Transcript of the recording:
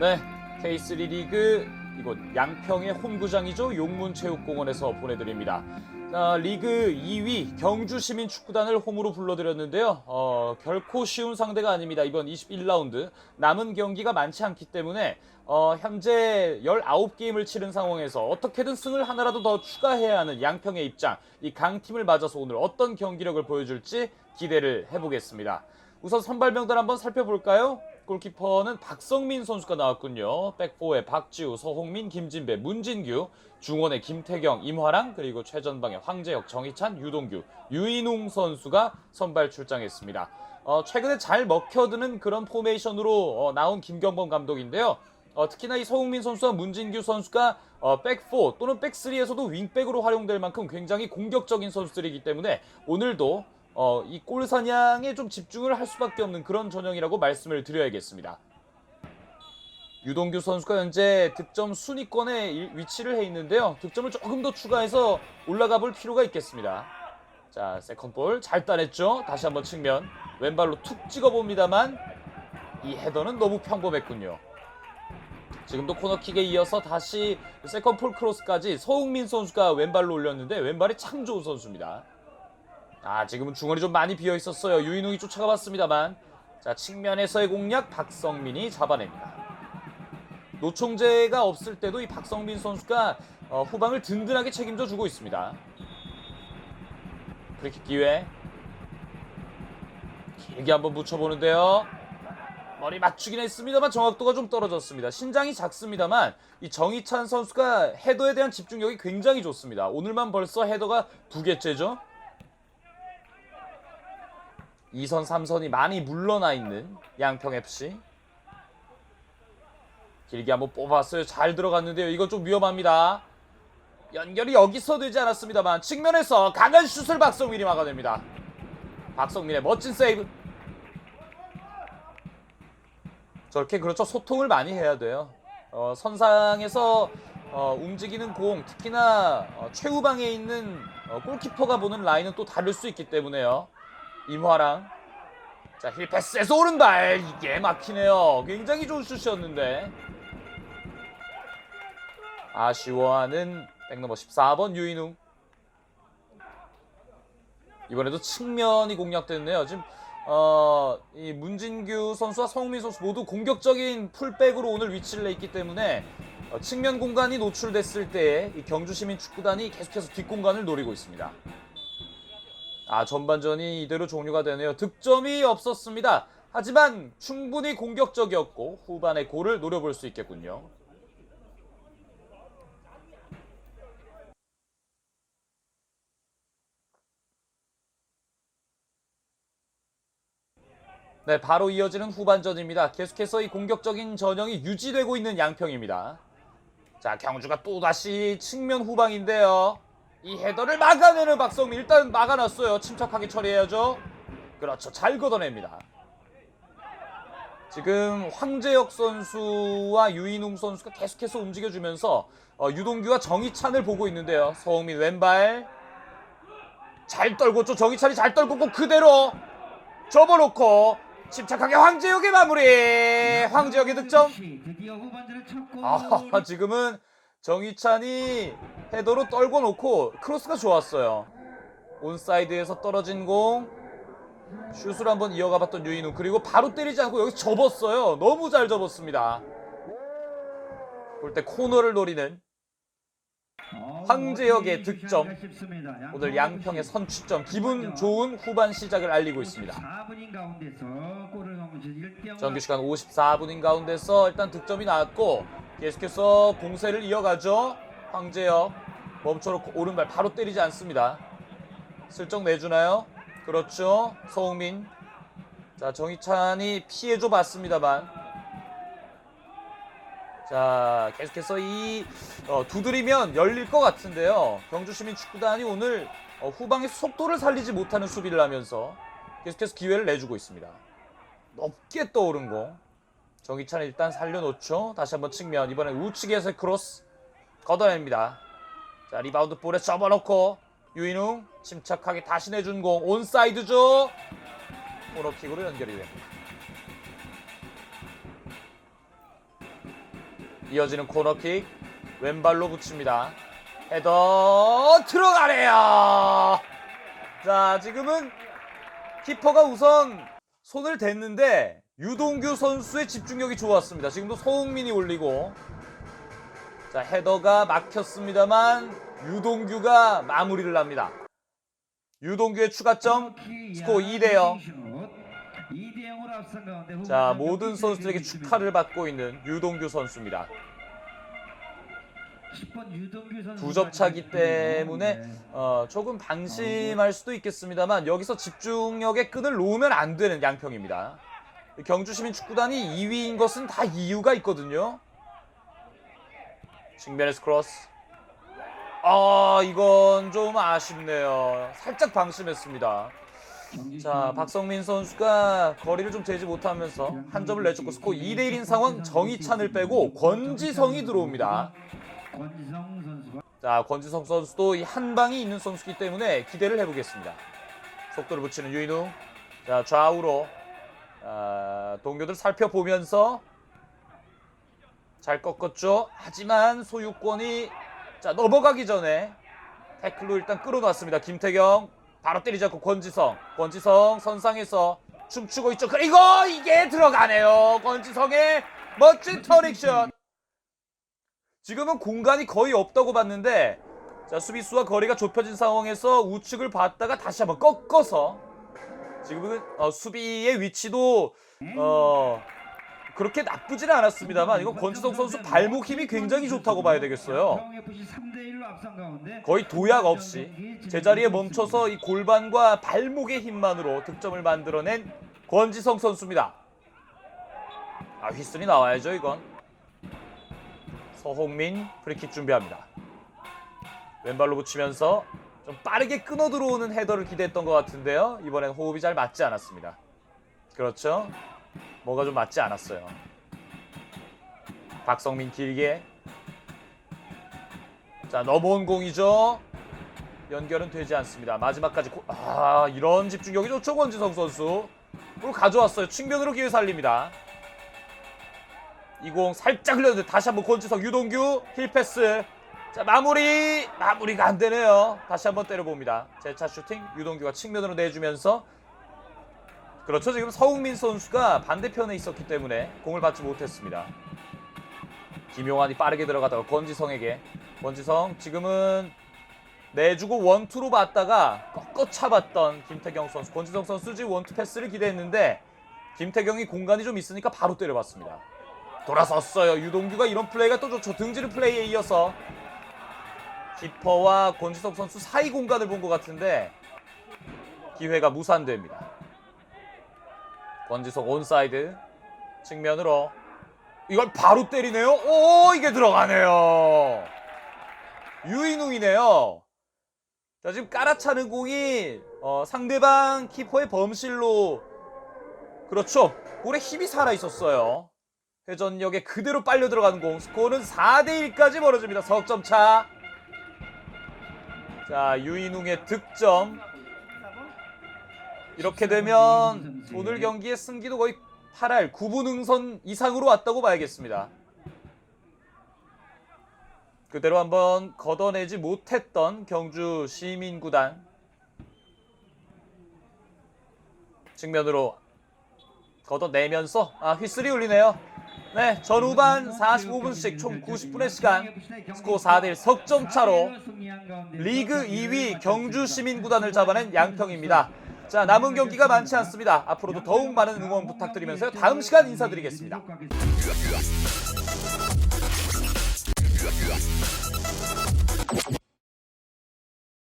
네, K3 리그 이곳 양평의 홈구장이죠. 용문체육공원에서 보내드립니다. 자, 리그 2위 경주시민축구단을 홈으로 불러드렸는데요. 어, 결코 쉬운 상대가 아닙니다. 이번 21라운드 남은 경기가 많지 않기 때문에 어, 현재 19게임을 치른 상황에서 어떻게든 승을 하나라도 더 추가해야 하는 양평의 입장. 이 강팀을 맞아서 오늘 어떤 경기력을 보여줄지 기대를 해보겠습니다. 우선 선발 명단 한번 살펴볼까요? 골키퍼는 박성민 선수가 나왔군요. 백포의 박지우, 서홍민, 김진배, 문진규, 중원의 김태경, 임화랑 그리고 최전방의 황재혁, 정희찬, 유동규, 유인웅 선수가 선발 출장했습니다. 어, 최근에 잘 먹혀드는 그런 포메이션으로 어, 나온 김경범 감독인데요. 어, 특히나 이 서흥민 선수와 문진규 선수가 어, 백4 또는 백3에서도 윙백으로 활용될 만큼 굉장히 공격적인 선수들이기 때문에 오늘도 어, 이 골 사냥에 좀 집중을 할 수밖에 없는 그런 전형이라고 말씀을 드려야겠습니다. 유동규 선수가 현재 득점 순위권에 일- 위치를 해 있는데요. 득점을 조금 더 추가해서 올라가 볼 필요가 있겠습니다. 자, 세컨볼 잘 따냈죠. 다시 한번 측면 왼발로 툭 찍어 봅니다만 이 헤더는 너무 평범했군요. 지금도 코너킥에 이어서 다시 세컨폴 크로스까지 서흥민 선수가 왼발로 올렸는데 왼발이 참 좋은 선수입니다. 아 지금은 중원이 좀 많이 비어 있었어요. 유인웅이 쫓아가 봤습니다만 자 측면에서의 공략 박성민이 잡아냅니다. 노총재가 없을 때도 이 박성민 선수가 어, 후방을 든든하게 책임져 주고 있습니다. 프리킥 기회 길게 한번 붙여보는데요. 머리 맞추긴 했습니다만 정확도가 좀 떨어졌습니다. 신장이 작습니다만 이 정희찬 선수가 헤더에 대한 집중력이 굉장히 좋습니다. 오늘만 벌써 헤더가 두 개째죠. 2선, 3선이 많이 물러나 있는 양평FC. 길게 한번 뽑았어요. 잘 들어갔는데요. 이거 좀 위험합니다. 연결이 여기서 되지 않았습니다만 측면에서 강한 슛을 박성민이 막아냅니다. 박성민의 멋진 세이브. 저렇게 그렇죠 소통을 많이 해야 돼요. 어, 선상에서 어, 움직이는 공 특히나 어, 최후방에 있는 어, 골키퍼가 보는 라인은 또 다를 수 있기 때문에요. 임화랑 자 힐패스에서 오른발 이게 막히네요. 굉장히 좋은 슛이었는데 아쉬워하는 백넘버 14번 유인웅 이번에도 측면이 공략됐네요. 지금 어, 이 문진규 선수와 성민 선수 모두 공격적인 풀백으로 오늘 위치를 내 있기 때문에 어, 측면 공간이 노출됐을 때에 이 경주시민 축구단이 계속해서 뒷공간을 노리고 있습니다. 아 전반전이 이대로 종료가 되네요. 득점이 없었습니다. 하지만 충분히 공격적이었고 후반에 골을 노려볼 수 있겠군요. 네, 바로 이어지는 후반전입니다. 계속해서 이 공격적인 전형이 유지되고 있는 양평입니다. 자, 경주가 또다시 측면 후방인데요. 이 헤더를 막아내는 박성민 일단 막아놨어요. 침착하게 처리해야죠. 그렇죠. 잘 걷어냅니다. 지금 황재혁 선수와 유인웅 선수가 계속해서 움직여주면서 어, 유동규와 정희찬을 보고 있는데요. 서흥민 왼발 잘 떨궜죠. 정희찬이 잘 떨궜고 그대로 접어놓고 침착하게 황재혁의 마무리. 황재혁의 득점. 아, 지금은 정희찬이 헤더로 떨궈 놓고 크로스가 좋았어요. 온사이드에서 떨어진 공 슛을 한번 이어가 봤던 유인우 그리고 바로 때리지 않고 여기 접었어요. 너무 잘 접었습니다. 볼 때 코너를 노리는 어, 황재혁의 득점. 오늘 양평 양평의. 선취점 기분 좋은 후반 시작을 알리고 있습니다. 4분인 가운데서 골을 넣으면서 1대0 정규 시간 54분인 가운데서 일단 득점이 나왔고 계속해서 공세를 이어가죠. 황재혁 멈춰놓고 오른발 바로 때리지 않습니다. 슬쩍 내주나요? 그렇죠. 서흥민. 자 정희찬이 피해줘 봤습니다만. 자 계속해서 이 어, 두드리면 열릴 것 같은데요. 경주시민 축구단이 오늘 어, 후방의 속도를 살리지 못하는 수비를 하면서 계속해서 기회를 내주고 있습니다. 높게 떠오른 공. 정희찬 일단 살려놓죠. 다시 한번 측면. 이번엔 우측에서 크로스 걷어냅니다. 자 리바운드 볼에 접어놓고 유인웅 침착하게 다시 내준 공 온사이드죠. 코너킥으로 연결이 됩니다. 이어지는 코너킥 왼발로 붙입니다. 헤더 들어가네요. 자 지금은 키퍼가 우선 손을 댔는데 유동규 선수의 집중력이 좋았습니다. 지금도 소흥민이 올리고 자 헤더가 막혔습니다만 유동규가 마무리를 합니다. 유동규의 추가점 스코어 2대 0. 2대 0으로 앞선 가운데 자 후반전 모든 선수들에게 축하를 받고 있는 유동규 선수입니다. 10번 유동규 선수 두점 차기 때문에 네. 어, 조금 방심할 수도 있겠습니다만 여기서 집중력의 끈을 놓으면 안 되는 양평입니다. 경주시민 축구단이 2위인 것은 다 이유가 있거든요. 측면에서 크로스. 아 이건 좀 아쉽네요. 살짝 방심했습니다. 자 박성민 선수가 거리를 좀 재지 못하면서 한 점을 내줬고 스코어 2대 1인 상황 정희찬을 빼고 권지성이 들어옵니다. 자 권지성 선수도 이 한 방이 있는 선수기 때문에 기대를 해보겠습니다. 속도를 붙이는 유인우. 자 좌우로 아, 동료들 살펴보면서 잘 꺾었죠. 하지만 소유권이 자 넘어가기 전에 태클로 일단 끌어놨습니다. 김태경 바로 때리지 않고 권지성. 권지성 선상에서 춤추고 있죠. 그리고 이게 들어가네요. 권지성의 멋진 터릭샷. 지금은 공간이 거의 없다고 봤는데 자 수비수와 거리가 좁혀진 상황에서 우측을 봤다가 다시 한번 꺾어서 지금은 어, 수비의 위치도 어 그렇게 나쁘지는 않았습니다만 이건 권지성 선수 발목 힘이 굉장히 좋다고 봐야 되겠어요. FC 3대 1로 앞선 가운데 거의 도약 없이 제자리에 멈춰서 이 골반과 발목의 힘만으로 득점을 만들어낸 권지성 선수입니다. 아 휘슬이 나와야죠 이건. 서홍민 프리킥 준비합니다. 왼발로 붙이면서 좀 빠르게 끊어 들어오는 헤더를 기대했던 것 같은데요. 이번엔 호흡이 잘 맞지 않았습니다. 그렇죠? 뭐가 좀 맞지 않았어요. 박성민 길게 자 넘어온 공이죠. 연결은 되지 않습니다. 마지막까지 고... 아 이런 집중력이 좋죠 권지성 선수. 볼 가져왔어요. 측면으로 기회 살립니다. 이공 살짝 흘렸는데 다시 한번 권지성 유동규 힐 패스. 자 마무리 마무리가 안 되네요. 다시 한번 때려봅니다. 재차 슈팅 유동규가 측면으로 내주면서 그렇죠. 지금 서흥민 선수가 반대편에 있었기 때문에 공을 받지 못했습니다. 김용환이 빠르게 들어가다가 권지성에게 권지성 지금은 내주고 원투로 봤다가 꺾어 차봤던 김태경 선수 권지성 선수 지금 원투 패스를 기대했는데 김태경이 공간이 좀 있으니까 바로 때려봤습니다. 돌아섰어요. 유동규가 이런 플레이가 또 좋죠. 등지르 플레이에 이어서 키퍼와 권지성 선수 사이 공간을 본 것 같은데 기회가 무산됩니다. 권지석 온사이드 측면으로 이걸 바로 때리네요. 오 이게 들어가네요. 유인웅이네요. 자 지금 깔아차는 공이 어, 상대방 키퍼의 범실로 그렇죠. 볼에 힘이 살아 있었어요. 회전력에 그대로 빨려 들어가는 공. 스코어는 4대 1까지 벌어집니다. 석점 차. 자 유인웅의 득점. 이렇게 되면 오늘 경기의 승기도 거의 8할 9분 응선 이상으로 왔다고 봐야겠습니다. 그대로 한번 걷어내지 못했던 경주 시민구단 측면으로 걷어내면서 아 휘슬이 울리네요. 네, 전후반 45분씩 총 90분의 시간 스코어 4대1 석점 차로 리그 2위 경주 시민구단을 잡아낸 양평입니다. 자 남은 경기가 많지 않습니다. 앞으로도 더욱 많은 응원 부탁드리면서요. 다음 시간 인사드리겠습니다.